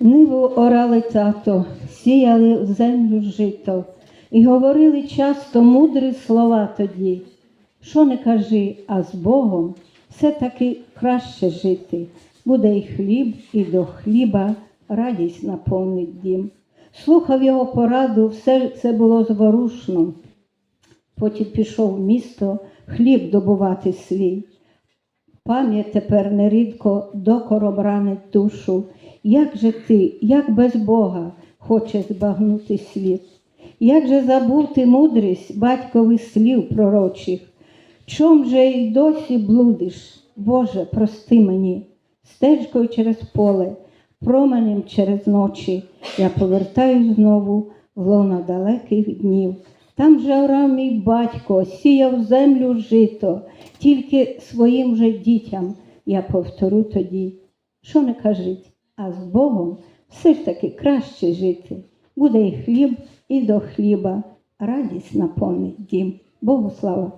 Ниву орали тато, сіяли в землю жито, і говорили часто мудрі слова тоді. Що не кажи, а з Богом все таки краще жити. Буде і хліб, і до хліба радість наповнить дім. Слухав його пораду, все це було зворушно. Потім пішов в місто хліб добувати свій. Пам'ять тепер нерідко докором ранить душу. Як же ти, як без Бога хочеш збагнути світ? Як же забути мудрість батькових слів пророчих? Чом же й досі блудиш? Боже, прости мені, стежкою через поле, променем через ночі, я повертаюсь знову в лоно далеких днів. Там же орав мій батько, сіяв землю жито, тільки своїм же дітям я повторю тоді, що не кажіть, а з Богом все ж таки краще жити. Буде і хліб, і до хліба, радість наповнить дім. Богу слава!